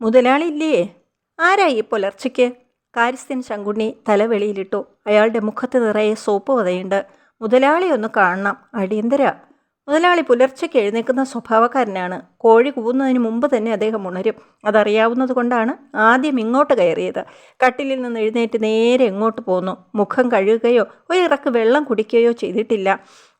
മുതലാളി ഇല്ലേ ആരായി പുലർച്ചയ്ക്ക്? കാര്യസ്ഥൻ ശങ്കുണ്ണി തലവെളിയിലിട്ടു. അയാളുടെ മുഖത്ത് നിറയെ സോപ്പ് വതയുണ്ട് മുതലാളി ഒന്ന് കാണണം. അടിയന്തര. മുതലാളി പുലർച്ചയ്ക്ക് എഴുന്നേൽക്കുന്ന സ്വഭാവക്കാരനാണ്. കോഴി കൂവുന്നതിന് മുമ്പ് തന്നെ അദ്ദേഹം ഉണരും. അതറിയാവുന്നത് കൊണ്ടാണ് ആദ്യം ഇങ്ങോട്ട് കയറിയത്. കട്ടിലിൽ നിന്ന് എഴുന്നേറ്റ് നേരെ എങ്ങോട്ട് പോന്നു? മുഖം കഴുകുകയോ ഒരിറക്ക് വെള്ളം കുടിക്കുകയോ ചെയ്തിട്ടില്ല.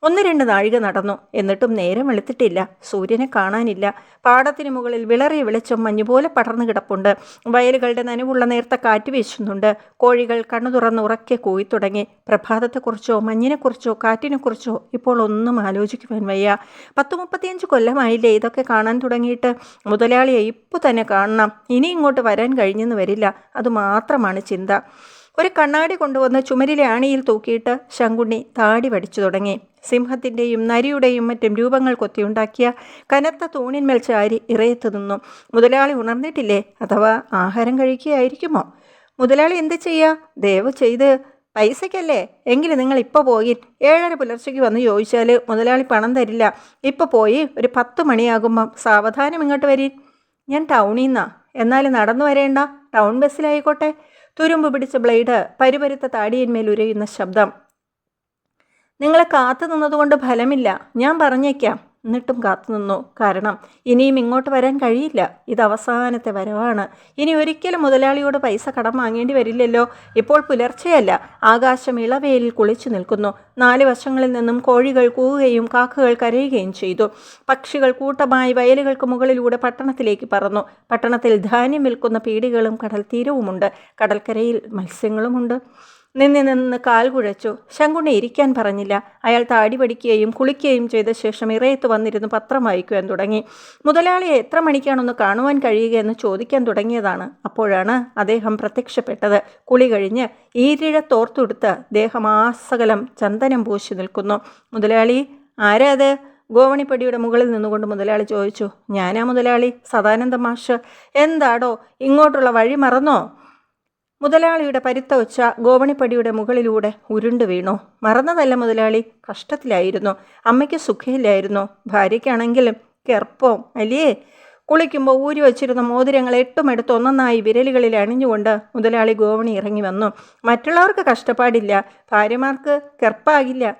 ഒന്ന് രണ്ട് നാഴിക നടന്നു. എന്നിട്ടും നേരം വെളുത്തിട്ടില്ല. സൂര്യനെ കാണാനില്ല. പാടത്തിന് മുകളിൽ വിളറിയ വെളിച്ചം മഞ്ഞുപോലെ പടർന്നു കിടപ്പുണ്ട്. വയലുകളുടെ നനവുള്ള നേർത്ത കാറ്റ് വീശുന്നുണ്ട്. കോഴികൾ കണ്ണു തുറന്ന് ഉറക്കെ കൂയിത്തുടങ്ങി പ്രഭാതത്തെക്കുറിച്ചോ മഞ്ഞിനെക്കുറിച്ചോ കാറ്റിനെക്കുറിച്ചോ ഇപ്പോൾ ഒന്നും ആലോചിക്കുവാൻ വയ്യ. പത്ത് മുപ്പത്തിയഞ്ച് കൊല്ലമായില്ലേ ഇതൊക്കെ കാണാൻ തുടങ്ങിയിട്ട്. മുതലാളിയെ ഇപ്പോൾ തന്നെ കാണണം. ഇനി ഇങ്ങോട്ട് വരാൻ കഴിഞ്ഞെന്ന് വരില്ല. അതുമാത്രമാണ് ചിന്ത. ഒരു കണ്ണാടി കൊണ്ടുവന്ന് ചുമരിലെ ആണിയിൽ തൂക്കിയിട്ട് ശങ്കുണ്ണി താടി വടിച്ചു തുടങ്ങി. സിംഹത്തിന്റെയും നരിയുടെയും മറ്റും രൂപങ്ങൾ കൊത്തിയുണ്ടാക്കിയ കനത്ത തൂണിന്മേൽ ചാരി ഇറയത്ത് നിന്നു. മുതലാളി ഉണർന്നിട്ടില്ലേ? അഥവാ ആഹാരം കഴിക്കുകയായിരിക്കുമോ? മുതലാളി എന്ത് ചെയ്യുക ദയവ് ചെയ്ത് പൈസയ്ക്കല്ലേ എങ്കിൽ നിങ്ങൾ ഇപ്പോൾ പോയി ഏഴര പുലർച്ചയ്ക്ക് വന്ന് ചോദിച്ചാൽ മുതലാളി പണം തരില്ല. ഇപ്പോൾ പോയി ഒരു പത്ത് മണിയാകുമ്പം സാവധാനം ഇങ്ങോട്ട് വരീൻ ഞാൻ ടൗണിൽ നിന്നാണ് എന്നാൽ നടന്നു വരേണ്ട. ടൗൺ ബസ്സിലായിക്കോട്ടെ. തുരുമ്പ് പിടിച്ച ബ്ലേഡ് പരുപരുത്ത താടിയന്മേൽ ഉരയുന്ന ശബ്ദം. നിങ്ങളെ കാത്തു നിന്നതുകൊണ്ട് ഫലമില്ല. ഞാൻ പറഞ്ഞേക്കാം. എന്നിട്ടും കാത്തുനിന്നു കാരണം ഇനിയും ഇങ്ങോട്ട് വരാൻ കഴിയില്ല. ഇത് അവസാനത്തെ വരവാണ്. ഇനി ഒരിക്കലും മുതലാളിയോട് പൈസ കടം വാങ്ങേണ്ടി വരില്ലല്ലോ. ഇപ്പോൾ പുലർച്ചെയല്ല. ആകാശം ഇളവേലിൽ കുളിച്ചു നിൽക്കുന്നു. നാല് വശങ്ങളിൽ നിന്നും കോഴികൾ കൂവുകയും കാക്കകൾ കരയുകയും ചെയ്തു. പക്ഷികൾ കൂട്ടമായി വയലുകൾക്ക് മുകളിലൂടെ പട്ടണത്തിലേക്ക് പറന്നു. പട്ടണത്തിൽ ധാന്യം വിൽക്കുന്ന പീടികളും കടൽ തീരവുമുണ്ട് കടൽക്കരയിൽ മത്സ്യങ്ങളുമുണ്ട്. നിന്ന് നിന്ന് കാൽ കുഴച്ചു. ശങ്കുണ്ണി ഇരിക്കാൻ പറഞ്ഞില്ല. അയാൾ താടി പഠിക്കുകയും കുളിക്കുകയും ചെയ്ത ശേഷം ഇറയത്ത് വന്നിരുന്ന് പത്രം വായിക്കുവാൻ തുടങ്ങി. മുതലാളിയെ എത്ര മണിക്കാണൊന്ന് കാണുവാൻ കഴിയുകയെന്ന് ചോദിക്കാൻ തുടങ്ങിയതാണ്. അപ്പോഴാണ് അദ്ദേഹം പ്രത്യക്ഷപ്പെട്ടത്. കുളി കഴിഞ്ഞ് ഈരിഴ തോർത്തുടുത്ത് ദേഹമാസകലം ചന്ദനം പൂശി നിൽക്കുന്നു. മുതലാളി ആരാ അത്? ഗോവണിപ്പടിയുടെ മുകളിൽ നിന്നുകൊണ്ട് മുതലാളി ചോദിച്ചു. ഞാനാ മുതലാളി സദാനന്ദ മാഷ്. എന്താടോ ഇങ്ങോട്ടുള്ള വഴി മറന്നോ? മുതലാളിയുടെ പരുത്ത ഒച്ച ഗോവണിപ്പടിയുടെ മുകളിലൂടെ ഉരുണ്ടു വീണു. മറന്നതല്ല മുതലാളി കഷ്ടത്തിലായിരുന്നു. അമ്മയ്ക്ക് സുഖയില്ലായിരുന്നു ഭാര്യയ്ക്കാണെങ്കിലും ഗർഭവും അല്ലേ? കുളിക്കുമ്പോൾ ഊരി വച്ചിരുന്ന മോതിരങ്ങൾ എട്ടും എടുത്ത് ഒന്നൊന്നായി വിരലുകളിൽ അണിഞ്ഞുകൊണ്ട് മുതലാളി ഗോവണി ഇറങ്ങി വന്നു. മറ്റുള്ളവർക്ക് കഷ്ടപ്പാടില്ല ഭാര്യമാർക്ക് കെർപ്പാകില്ല.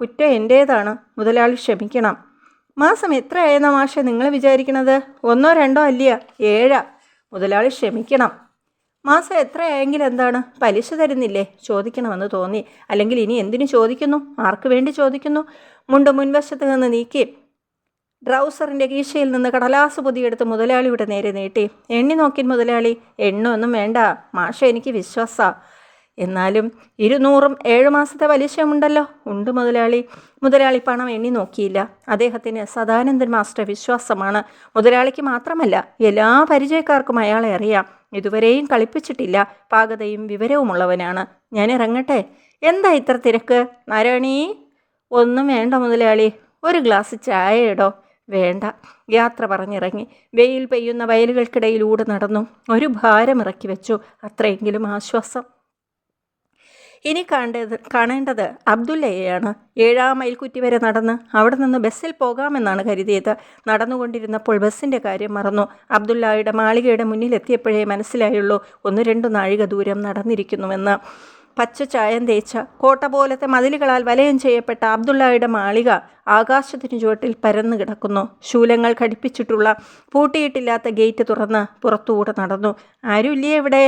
കുറ്റം എന്റേതാണ് മുതലാളി ക്ഷമിക്കണം. മാസം എത്രയായെന്ന മാഷെ നിങ്ങൾ വിചാരിക്കണത്? ഒന്നോ രണ്ടോ അല്ല ഏഴാ? മുതലാളി ക്ഷമിക്കണം. മാസം എത്രയായെങ്കിൽ എന്താണ്? പലിശ തരുന്നില്ലേ? ചോദിക്കണമെന്ന് തോന്നി. അല്ലെങ്കിൽ ഇനി എന്തിനു ചോദിക്കുന്നു? ആർക്ക് വേണ്ടി ചോദിക്കുന്നു? മുണ്ട് മുൻവശത്ത് നിന്ന് നീക്കി ഡ്രൗസറിന്റെ കീശയിൽ നിന്ന് കടലാസ് പൊതിയെടുത്ത് മുതലാളിയുടെ നേരെ നീട്ടി. എണ്ണി നോക്കിൻ മുതലാളി എണ്ണൊന്നും വേണ്ട. മാഷ എനിക്ക് വിശ്വാസ. എന്നാലും ഇരുന്നൂറും ഏഴു മാസത്തെ പലിശയുമുണ്ടല്ലോ. ഉണ്ട് മുതലാളി. മുതലാളി പണം എണ്ണി നോക്കിയില്ല. അദ്ദേഹത്തിന് സദാനന്ദൻ മാസ്റ്റർ വിശ്വാസമാണ്. മുതലാളിക്ക് മാത്രമല്ല എല്ലാ പരിചയക്കാർക്കും അയാളെ അറിയാം. ഇതുവരെയും കളിപ്പിച്ചിട്ടില്ല. പാകതയും വിവരവുമുള്ളവനാണ്. ഞാൻ ഇറങ്ങട്ടെ? എന്താ ഇത്ര തിരക്ക്? നാരായണി ഒന്നും വേണ്ട മുതലാളി. ഒരു ഗ്ലാസ് ചായ ഇടോ. വേണ്ട. യാത്ര പറഞ്ഞിറങ്ങി. വെയിൽ പെയ്യുന്ന വയലുകൾക്കിടയിലൂടെ നടന്നു. ഒരു ഭാരം ഇറക്കി വെച്ചു. അത്രയെങ്കിലും ആശ്വാസം. ഇനി കാണേണ്ടത് കാണേണ്ടത് അബ്ദുല്ലയെയാണ് ഏഴാം മൈൽക്കുറ്റി വരെ നടന്ന് അവിടെ നിന്ന് ബസ്സിൽ പോകാമെന്നാണ് കരുതിയത്. നടന്നുകൊണ്ടിരുന്നപ്പോൾ ബസ്സിന്റെ കാര്യം മറന്നു. അബ്ദുല്ലായുടെ മാളികയുടെ മുന്നിലെത്തിയപ്പോഴേ മനസ്സിലായുള്ളൂ ഒന്ന് രണ്ടു നാഴിക ദൂരം നടന്നിരിക്കുന്നുവെന്ന്. പച്ച ചായം തേച്ച കോട്ട പോലത്തെ മതിലുകളാൽ വലയം ചെയ്യപ്പെട്ട അബ്ദുള്ളയുടെ മാളിക ആകാശത്തിനു ചുവട്ടിൽ പരന്നു കിടക്കുന്നു. ശൂലങ്ങൾ ഘടിപ്പിച്ചിട്ടുള്ള പൂട്ടിയിട്ടില്ലാത്ത ഗേറ്റ് തുറന്ന് പുറത്തുകൂടെ നടന്നു. ആരുമില്ലേ ഇവിടെ?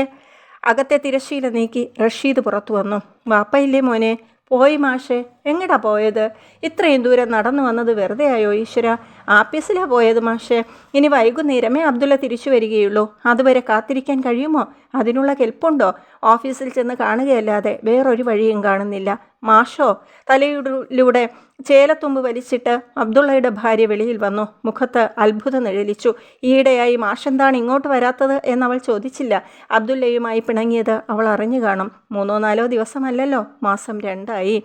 അകത്തെ തിരശ്ശീല നീക്കി റഷീദ് പുറത്തു വന്നു. വാപ്പയില്ലേ മോനെ? പോയി മാഷെ. എങ്ങടാ പോയത്? ഇത്രയും ദൂരം നടന്നു വന്നത് വെറുതെ ആയോ ഈശ്വര? ആപ്പീസിലാ പോയത് മാഷെ. ഇനി വൈകുന്നേരമേ അബ്ദുള്ള തിരിച്ചു വരികയുള്ളൂ. അതുവരെ കാത്തിരിക്കാൻ കഴിയുമോ? അതിനുള്ള കെൽപ്പുണ്ടോ? ഓഫീസിൽ ചെന്ന് കാണുകയല്ലാതെ വേറൊരു വഴിയും കാണുന്നില്ല. മാഷോ? തലയിലൂടെ ചേലത്തുമ്പ് വലിച്ചിട്ട് അബ്ദുള്ളയുടെ ഭാര്യ വെളിയിൽ വന്നു. മുഖത്ത് അത്ഭുതം നിഴലിച്ചു. ഈയിടെയായി മാഷെന്താണ് ഇങ്ങോട്ട് വരാത്തത് എന്നവൾ ചോദിച്ചില്ല. അബ്ദുള്ളയുമായി പിണങ്ങിയത് അവൾ അറിഞ്ഞു കാണും. മൂന്നോ നാലോ ദിവസമല്ലല്ലോ? മാസം രണ്ടായി.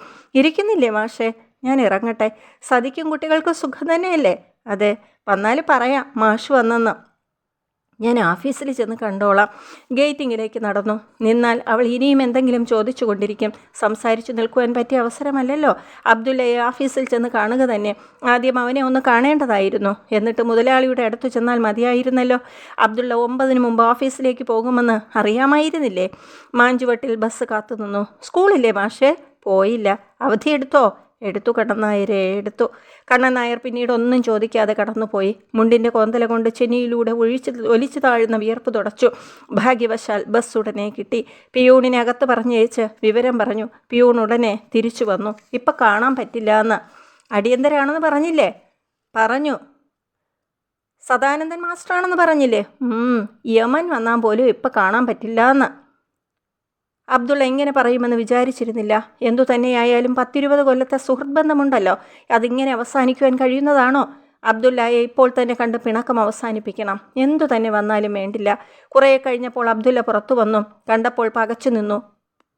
ഇരിക്കുന്നില്ലേ മാഷേ? ഞാൻ ഇറങ്ങട്ടെ. സതിക്കും കുട്ടികൾക്ക് സുഖം തന്നെയല്ലേ? അതെ വന്നാൽ പറയാം. മാഷ് വന്നെന്ന്. ഞാൻ ഓഫീസിൽ ചെന്ന് കണ്ടോളാം. ഗേറ്റിങ്ങിലേക്ക് നടന്നു. നിന്നാൽ അവൾ ഇനിയും എന്തെങ്കിലും ചോദിച്ചു കൊണ്ടിരിക്കും. സംസാരിച്ചു നിൽക്കുവാൻ പറ്റിയ അവസരമല്ലല്ലോ. അബ്ദുല്ലയെ ഓഫീസിൽ ചെന്ന് കാണുക തന്നെ. ആദ്യം അവനെ ഒന്ന് കാണേണ്ടതായിരുന്നു. എന്നിട്ട് മുതലാളിയുടെ അടുത്ത് ചെന്നാൽ മതിയായിരുന്നല്ലോ. അബ്ദുള്ള ഒമ്പതിന് മുമ്പ് ഓഫീസിലേക്ക് പോകുമെന്ന് അറിയാമായിരുന്നില്ലേ? മാഞ്ചുവട്ടിൽ ബസ് കാത്തു കാത്തുനിന്നു. സ്കൂളില്ലേ മാഷേ? പോയില്ല. അവധി എടുത്തോ? എടുത്തു കണ്ണനായരെ എടുത്തു. കണ്ണനായർ പിന്നീട് ഒന്നും ചോദിക്കാതെ കടന്നുപോയി. മുണ്ടിന്റെ കോന്തല കൊണ്ട് ചെന്നിയിലൂടെ ഒഴിച്ച് ഒലിച്ചു താഴ്ന്ന വിയർപ്പ് തുടച്ചു. ഭാഗ്യവശാൽ ബസ് ഉടനെ കിട്ടി. പിയൂണിനെ അകത്ത് പറഞ്ഞയച്ച് വിവരം പറഞ്ഞു. പിയൂൺ ഉടനെ തിരിച്ചു വന്നു. ഇപ്പം കാണാൻ പറ്റില്ല എന്ന് അടിയന്തരാണെന്ന് പറഞ്ഞില്ലേ? പറഞ്ഞു. സദാനന്ദൻ മാസ്റ്ററാണെന്ന് പറഞ്ഞില്ലേ? യമൻ വന്നാൽ പോലും ഇപ്പം കാണാൻ പറ്റില്ല എന്ന് അബ്ദുള്ള എങ്ങനെ പറയുമെന്ന് വിചാരിച്ചിരുന്നില്ല. എന്തു തന്നെയായാലും പത്തിരുപത് കൊല്ലത്തെ സുഹൃത് ബന്ധമുണ്ടല്ലോ അതിങ്ങനെ അവസാനിക്കുവാൻ കഴിയുന്നതാണോ? അബ്ദുള്ളയെ ഇപ്പോൾ തന്നെ കണ്ട് പിണക്കം അവസാനിപ്പിക്കണം. എന്തു തന്നെ വന്നാലും വേണ്ടില്ല. കുറേ കഴിഞ്ഞപ്പോൾ അബ്ദുള്ള പുറത്തു വന്നു. കണ്ടപ്പോൾ പകച്ചു നിന്നു.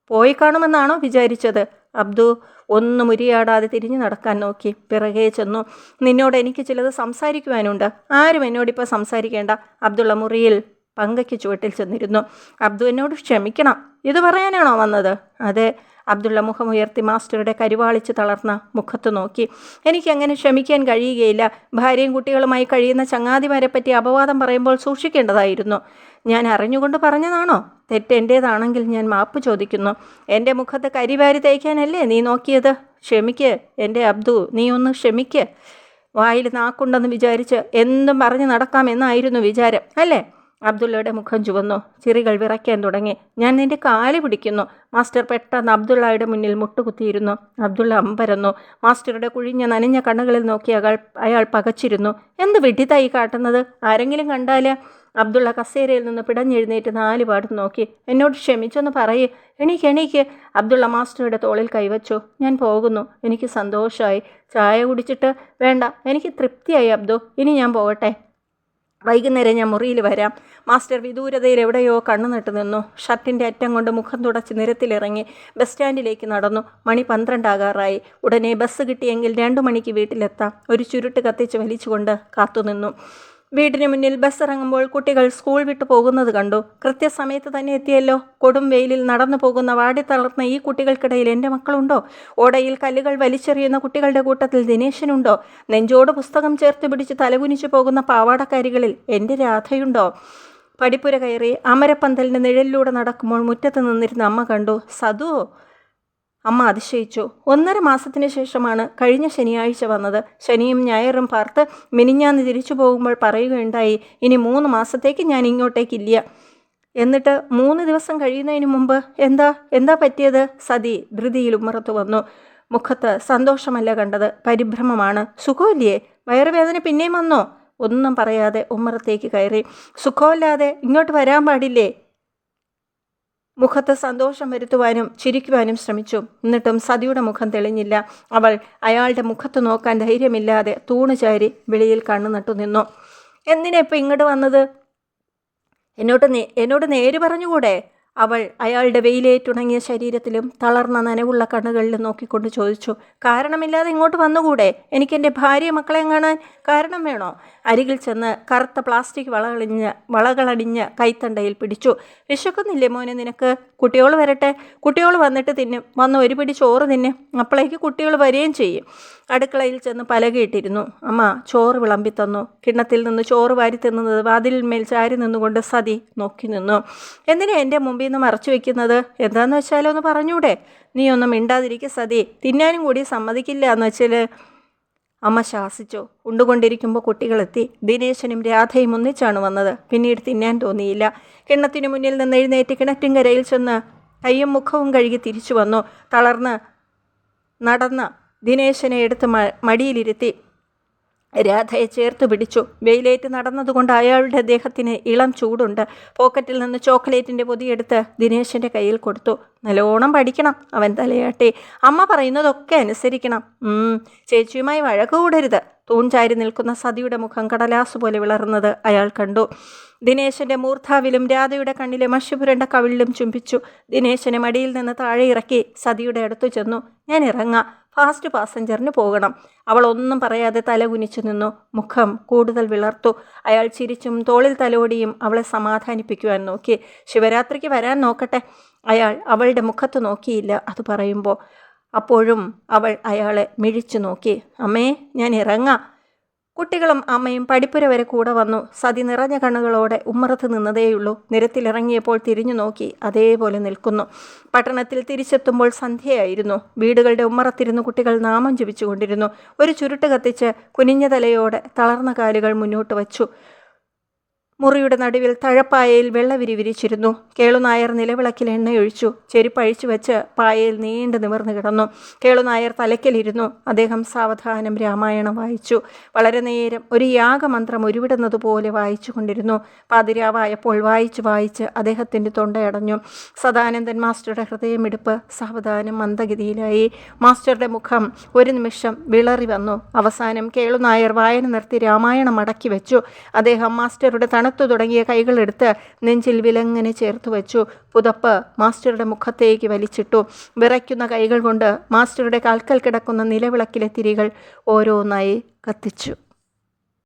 പോയി കാണുമെന്നാണോ വിചാരിച്ചത്? അബ്ദു ഒന്നും ഉരിയാടാതെ തിരിഞ്ഞു നടക്കാൻ നോക്കി. പിറകെ ചെന്നു. നിന്നോട് എനിക്ക് ചിലത് സംസാരിക്കുവാനുണ്ട്. ആരും എന്നോടിപ്പോൾ സംസാരിക്കേണ്ട. അബ്ദുള്ള മുറിയിൽ പങ്കയ്ക്ക് ചുവട്ടിൽ ചെന്നിരുന്നു. അബ്ദു എന്നോട് ക്ഷമിക്കണം. ഇത് പറയാനാണോ വന്നത്? അതെ അബ്ദുള്ള മുഖമുയർത്തി മാസ്റ്ററുടെ കരുവാളിച്ച് തളർന്ന മുഖത്ത് നോക്കി. എനിക്കങ്ങനെ ക്ഷമിക്കാൻ കഴിയുകയില്ല. ഭാര്യയും കുട്ടികളുമായി കഴിയുന്ന ചങ്ങാതിമാരെ പറ്റി അപവാദം പറയുമ്പോൾ സൂക്ഷിക്കേണ്ടതായിരുന്നു. ഞാൻ അറിഞ്ഞുകൊണ്ട് പറഞ്ഞതാണോ? തെറ്റ് എന്റേതാണെങ്കിൽ ഞാൻ മാപ്പ് ചോദിക്കുന്നു. എന്റെ മുഖത്ത് കരിവാരി തേക്കാനല്ലേ നീ നോക്കിയത്? ക്ഷമിക്ക് എന്റെ അബ്ദു നീ ഒന്ന് ക്ഷമിക്ക്. വായിൽ നാക്കുണ്ടെന്ന് വിചാരിച്ച് എന്തും പറഞ്ഞു നടക്കാമെന്നായിരുന്നു വിചാരം അല്ലേ? അബ്ദുള്ളയുടെ മുഖം ചുവന്നു. ചിറികൾ വിറയ്ക്കാൻ തുടങ്ങി. ഞാൻ നിന്റെ കാൽ പിടിക്കുന്നു. മാസ്റ്റർ പെട്ടെന്ന് അബ്ദുള്ളയുടെ മുന്നിൽ മുട്ടുകുത്തിയിരുന്നു. അബ്ദുള്ള അമ്പരന്നു. മാസ്റ്ററുടെ കുഴിഞ്ഞ നനഞ്ഞ കണ്ണുകളിൽ നോക്കി അയാൾ അയാൾ പകച്ചിരുന്നു. എന്ത് വിഡിതായി കാട്ടുന്നത്? ആരെങ്കിലും കണ്ടാൽ അബ്ദുള്ള കസേരയിൽ നിന്ന് പിടഞ്ഞെഴുന്നേറ്റ് നാല് പാടും നോക്കി. എന്നോട് ക്ഷമിച്ചൊന്ന് പറയേ. എണീക്ക് എണീക്ക്. അബ്ദുള്ള മാസ്റ്ററുടെ തോളിൽ കൈവച്ചു. ഞാൻ പോകുന്നു. എനിക്ക് സന്തോഷമായി ചായ കുടിച്ചിട്ട് വേണ്ട. എനിക്ക് തൃപ്തിയായി അബ്ദു. ഇനി ഞാൻ പോകട്ടെ. വൈകുന്നേരം ഞാൻ മുറിയിൽ വരാം. മാസ്റ്റർ വിദൂരതയിൽ എവിടെയോ കണ്ണു നട്ടു നിന്നു. ഷർട്ടിന്റെ അറ്റം കൊണ്ട് മുഖം തുടച്ച് നിരത്തിലിറങ്ങി ബസ് സ്റ്റാൻഡിലേക്ക് നടന്നു. മണി പന്ത്രണ്ടാകാറായി. ഉടനെ ബസ് കിട്ടിയെങ്കിൽ രണ്ടു മണിക്ക് വീട്ടിലെത്താം. ഒരു ചുരുട്ട് കത്തിച്ച് വലിച്ചുകൊണ്ട് കാത്തുനിന്നു. വീടിന് മുന്നിൽ ബസ് ഇറങ്ങുമ്പോൾ കുട്ടികൾ സ്കൂൾ വിട്ടു പോകുന്നത് കണ്ടു. കൃത്യസമയത്ത് തന്നെ എത്തിയല്ലോ. കൊടും വെയിലിൽ നടന്നു പോകുന്ന വാടിത്തളർന്ന ഈ കുട്ടികൾക്കിടയിൽ എന്റെ മക്കളുണ്ടോ? ഓടയിൽ കല്ലുകൾ വലിച്ചെറിയുന്ന കുട്ടികളുടെ കൂട്ടത്തിൽ ദിനേശനുണ്ടോ? നെഞ്ചോട് പുസ്തകം ചേർത്ത് പിടിച്ച് തലകുനിച്ചു പോകുന്ന പാവാടക്കാരികളിൽ എന്റെ രാധയുണ്ടോ? പടിപ്പുര കയറി അമരപ്പന്തലിന്റെ നിഴലിലൂടെ നടക്കുമ്പോൾ മുറ്റത്ത് നിന്നിരുന്ന അമ്മ കണ്ടു. സതുവോ അമ്മ അതിശയിച്ചു. ഒന്നര മാസത്തിന് ശേഷമാണ് കഴിഞ്ഞ ശനിയാഴ്ച വന്നത്. ശനിയും ഞായറും പാർത്ത് മിനിഞ്ഞാന്ന് തിരിച്ചു പോകുമ്പോൾ പറയുകയുണ്ടായി ഇനി മൂന്ന് മാസത്തേക്ക് ഞാൻ ഇങ്ങോട്ടേക്കില്ല എന്നിട്ട് മൂന്ന് ദിവസം കഴിയുന്നതിന് മുമ്പ് എന്താ എന്താ പറ്റിയത്? സതി ധൃതിയിൽ ഉമ്മറത്ത് വന്നു. മുഖത്ത് സന്തോഷമല്ല കണ്ടത്. പരിഭ്രമമാണ്. സുഖമില്ലേ? വയറുവേദന പിന്നെയും വന്നോ? ഒന്നും പറയാതെ ഉമ്മറത്തേക്ക് കയറി. സുഖമില്ലാതെ ഇങ്ങോട്ട് വരാൻ പാടില്ലേ? മുഖത്ത് സന്തോഷം വരുത്തുവാനും ചിരിക്കുവാനും ശ്രമിച്ചു. എന്നിട്ടും സതിയുടെ മുഖം തെളിഞ്ഞില്ല. അവൾ അയാളുടെ മുഖത്ത് നോക്കാൻ ധൈര്യമില്ലാതെ തൂണുചാരി വെളിയിൽ കണ്ണു നട്ടു നിന്നു. എന്തിനാ ഇപ്പം ഇങ്ങോട്ട് വന്നത്? എന്നോട് എന്നോട് നേര് പറഞ്ഞുകൂടെ? അവൾ അയാളുടെ വെയിലേറ്റുണങ്ങിയ ശരീരത്തിലും തളർന്ന നനവുള്ള കണ്ണുകളിലും നോക്കിക്കൊണ്ട് ചോദിച്ചു കാരണമില്ലാതെ ഇങ്ങോട്ട് വന്നുകൂടെ? എനിക്കെന്റെ ഭാര്യ മക്കളെ കാണാൻ കാരണം വേണോ? അരികിൽ ചെന്ന് കറുത്ത പ്ലാസ്റ്റിക് വളകളിഞ്ഞ് വളകളടിഞ്ഞ് കൈത്തണ്ടയിൽ പിടിച്ചു വിശക്കുന്നില്ലേ മോനെ നിനക്ക്? കുട്ടികൾ വരട്ടെ. കുട്ടികൾ വന്നിട്ട് തിന്നും വന്ന് ഒരു പിടി ചോറ് തിന്നും. അപ്പോഴേക്ക് കുട്ടികൾ വരികയും ചെയ്യും. അടുക്കളയിൽ ചെന്ന് പലകയിട്ടിരുന്നു. അമ്മ ചോറ് വിളമ്പി തന്നു. കിണ്ണത്തിൽ നിന്ന് ചോറ് വാരി തിന്നുന്നത് വാതിലിന്മേൽ ചാരി നിന്നുകൊണ്ട് സതി നോക്കി നിന്നു. എന്തിനാ എന്റെ മുമ്പിൽ നിന്ന് മറച്ചു വെക്കുന്നത്? എന്താന്ന് വെച്ചാലോ ഒന്ന് പറഞ്ഞൂടെ. നീ ഒന്നും മിണ്ടാതിരിക്കുക സതി. തിന്നാനും കൂടി സമ്മതിക്കില്ല എന്ന് വെച്ചാൽ അമ്മ ശാസിച്ചു. ഉണ്ടുകൊണ്ടിരിക്കുമ്പോൾ കുട്ടികളെത്തി. ദിനേശനും രാധയും ഒന്നിച്ചാണ് വന്നത്. പിന്നീട് തിന്നാൻ തോന്നിയില്ല. കിണ്ണത്തിനു മുന്നിൽ നിന്ന് എഴുന്നേറ്റ് കിണറ്റിൻകരയിൽ ചെന്ന് കയ്യും മുഖവും കഴുകി തിരിച്ചു വന്നു. തളർന്ന് നടന്ന് ദിനേശനെ എടുത്ത് മടിയിലിരുത്തി. രാധയെ ചേർത്ത് പിടിച്ചു. വെയിലേറ്റ് നടന്നതുകൊണ്ട് അയാളുടെ ദേഹത്തിന് ഇളം ചൂടുണ്ട്. പോക്കറ്റിൽ നിന്ന് ചോക്ലേറ്റിന്റെ പൊതിയെടുത്ത് ദിനേശന്റെ കയ്യിൽ കൊടുത്തു. നല്ലോണം പഠിക്കണം അവൻ തലയാട്ടി. അമ്മ പറയുന്നതൊക്കെ അനുസരിക്കണം. ചേച്ചിയുമായി വഴക്ക് കൂടരുത് തൂൺചാരി നിൽക്കുന്ന സതിയുടെ മുഖം കടലാസ് പോലെ വിളർന്നത് അയാൾ കണ്ടു. ദിനേശന്റെ മൂർധാവിലും രാധയുടെ കണ്ണിലെ മഷിപുരണ്ട കവിളിലും ചുംബിച്ചു. ദിനേശനെ മടിയിൽ നിന്ന് താഴെ ഇറക്കി സതിയുടെ അടുത്തു ചെന്നു. ഞാൻ ഇറങ്ങാം. ഫാസ്റ്റ് പാസഞ്ചറിന് പോകണം. അവൾ ഒന്നും പറയാതെ തല കുനിച്ചു നിന്നു. മുഖം കൂടുതൽ വിളർത്തു. അയാൾ ചിരിച്ചും തോളിൽ തലോടിയും അവളെ സമാധാനിപ്പിക്കുവാൻ നോക്കി. ശിവരാത്രിക്ക് വരാൻ നോക്കട്ടെ. അയാൾ അവളുടെ മുഖത്ത് നോക്കിയില്ല. അത് പറയുമ്പോൾ അപ്പോഴും അവൾ അയാളെ മിഴിച്ചു നോക്കി. അമ്മേ ഞാൻ ഇറങ്ങാം. കുട്ടികളും അമ്മയും പടിപ്പുര വരെ കൂടെ വന്നു. സതി നിറഞ്ഞ കണ്ണുകളോടെ ഉമ്മറത്ത് നിന്നതേയുള്ളൂ. നിരത്തിലിറങ്ങിയപ്പോൾ തിരിഞ്ഞു നോക്കി അതേപോലെ നിൽക്കുന്നു. പട്ടണത്തിൽ തിരിച്ചെത്തുമ്പോൾ സന്ധ്യയായിരുന്നു. വീടുകളുടെ ഉമ്മറത്തിരുന്ന് കുട്ടികൾ നാമം ജപിച്ചുകൊണ്ടിരുന്നു. ഒരു ചുരുട്ട് കത്തിച്ച് കുനിഞ്ഞ തലയോടെ തളർന്ന കാലുകൾ മുന്നോട്ട് വച്ചു. മുറിയുടെ നടുവിൽ തഴപ്പായയിൽ വെള്ളവിരി വിരിച്ചിരുന്നു. കേളുനായർ നിലവിളക്കിൽ എണ്ണയൊഴിച്ചു. ചെരുപ്പഴിച്ചു വെച്ച് പായയിൽ നീണ്ടു നിവർന്നു കിടന്നു. കേളുനായർ തലയ്ക്കലിരുന്നു. അദ്ദേഹം സാവധാനം രാമായണം വായിച്ചു. വളരെ നേരം ഒരു യാഗമന്ത്രം ഉരുവിടുന്നതുപോലെ വായിച്ചു കൊണ്ടിരുന്നു പാതിരാവായപ്പോൾ വായിച്ച് വായിച്ച് അദ്ദേഹത്തിന്റെ തൊണ്ടയടഞ്ഞു സദാനന്ദൻ മാസ്റ്ററുടെ ഹൃദയമിടിപ്പ് സാവധാനം മന്ദഗതിയിലായി. മാസ്റ്ററുടെ മുഖം ഒരു നിമിഷം വിളറി വന്നു. അവസാനം കേളുനായർ വായന നിർത്തി രാമായണം അടക്കി വെച്ചു. അദ്ദേഹം മാസ്റ്ററുടെ തണുത്തു തുടങ്ങിയ കൈകളെടുത്ത് നെഞ്ചിൽ വിലങ്ങനെ ചേർത്ത് വെച്ചു. പുതപ്പ് മാസ്റ്ററുടെ മുഖത്തേക്ക് വലിച്ചിട്ടു. വിറയ്ക്കുന്ന കൈകൾ കൊണ്ട് മാസ്റ്ററുടെ കാൽക്കൽ കിടക്കുന്ന നിലവിളക്കിലെ തിരികൾ ഓരോന്നായി കത്തിച്ചു.